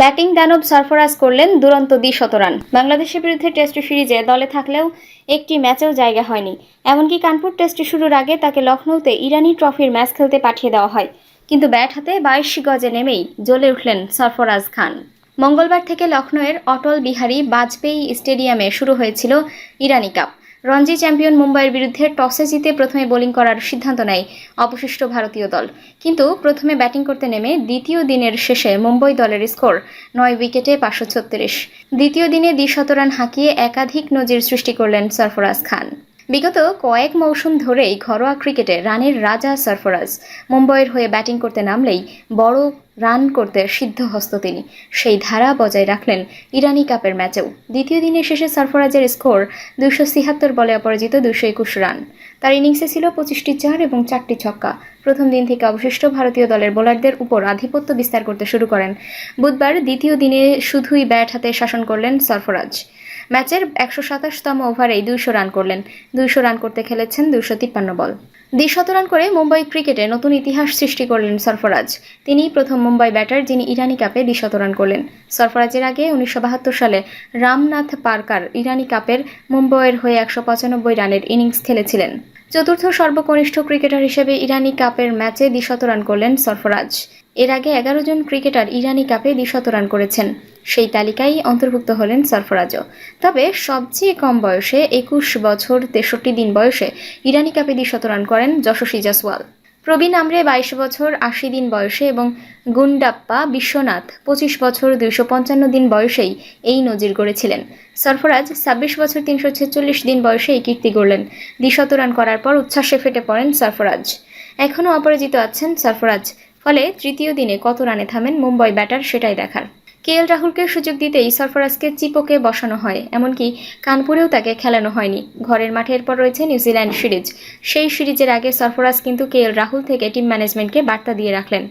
Batting দানব সরফরাজ করলেন দুরন্ত দ্বিশত রান। বাংলাদেশের বিরুদ্ধে টেস্ট সিরিজে দলে থাকলেও একটি ম্যাচেও জায়গা হয়নি। এমনকি কানপুর টেস্ট শুরুর আগে তাকে লখনৌতে ইরানি ট্রফির ম্যাচ খেলতে পাঠিয়ে দেওয়া হয়। কিন্তু ব্যাট হাতে বাইশ গজে নেমেই জ্বলে উঠলেন সরফরাজ খান। মঙ্গলবার থেকে লখনৌয়ের অটল বিহারী বাজপেয়ী স্টেডিয়ামে শুরু হয়েছিল ইরানি কাপ। রঞ্জি চ্যাম্পিয়ন মুম্বাইয়ের বিরুদ্ধে টসে জিতে প্রথমে বোলিং করার সিদ্ধান্ত নেয় অবশিষ্ট ভারতীয় দল। কিন্তু প্রথমে ব্যাটিং করতে নেমে দ্বিতীয় দিনের শেষে মুম্বই দলের স্কোর নয় উইকেটে পাঁচশো ছত্রিশ। দ্বিতীয় দিনে দ্বিশত রান হাঁকিয়ে একাধিক নজির সৃষ্টি করলেন সরফরাজ খান। বিগত কয়েক মৌসুম ধরেই ঘরোয়া ক্রিকেটে রানের রাজা সরফরাজ মুম্বইয়ের হয়ে ব্যাটিং করতে নামলেই বড় রান করতে সিদ্ধহস্ত তিনি। সেই ধারা বজায় রাখলেন ইরানি কাপের ম্যাচেও। দ্বিতীয় দিনের শেষে সরফরাজের স্কোর দুশো ছিয়াত্তর বলে অপরাজিত দুশো একুশ রান। তার ইনিংসে ছিল পঁচিশটি চার এবং চারটি ছক্কা। প্রথম দিন থেকে অবশিষ্ট ভারতীয় দলের বোলারদের উপর আধিপত্য বিস্তার করতে শুরু করেন। বুধবার দ্বিতীয় দিনে শুধুই ব্যাট হাতে শাসন করলেন সরফরাজ। ম্যাচের একশো সাতাশতম ওভারেই দুইশো রান করলেন। দুইশো রান করতে খেলেছেন দুশো তিপ্পান্ন বল। দ্বিশত রান করে মুম্বাই ক্রিকেটে নতুন ইতিহাস সৃষ্টি করলেন সরফরাজ। তিনিই প্রথম মুম্বাই ব্যাটার যিনি ইরানি কাপে দ্বিশত রান করলেন। সরফরাজের আগে উনিশশো বাহাত্তর সালে রামনাথ পার্কার ইরানি কাপের মুম্বইয়ের হয়ে একশো পঁচানব্বই রানের ইনিংস খেলেছিলেন। চতুর্থ সর্বকনিষ্ঠ ক্রিকেটার হিসেবে ইরানি কাপের ম্যাচে দ্বিশত রান করলেন সরফরাজ। এর আগে এগারো জন ক্রিকেটার ইরানি কাপে দ্বিশত রান করেছেন। সেই তালিকায় অন্তর্ভুক্ত হলেন সরফরাজও। তবে সবচেয়ে কম বয়সে একুশ বছর তেষট্টি দিন বয়সে ইরানি কাপে দ্বিশত রান করেন যশস্বী জাসওয়াল প্রবীণ আমরে বাইশ বছর আশি দিন বয়সে এবং গুন্ডাপ্পা বিশ্বনাথ পঁচিশ বছর দুইশো পঞ্চান্ন দিন বয়সেই এই নজির গড়েছিলেন। সরফরাজ ছাব্বিশ বছর তিনশো ছেচল্লিশ দিন বয়সে এই কীর্তি গড়লেন। দ্বিশত রান করার পর উচ্ছ্বাসে ফেটে পড়েন সরফরাজ। এখনও অপরাজিত আছেন সরফরাজ। ফলে তৃতীয় দিনে কত রানে থামেন মুম্বাই ব্যাটার সেটাই দেখার। কে এল রাহুলকে সুযোগ দিতেই সরফরাজকে চিপকে বসানো হয়, এমনকি কানপুরেও তাকে খেলানো হয়নি। ঘরের মাঠের পর রয়েছে নিউজিল্যান্ড সিরিজ। সেই সিরিজের আগে সরফরাজ কিন্তু কে এল রাহুল থেকে টিম ম্যানেজমেন্টকে বার্তা দিয়ে রাখলেন।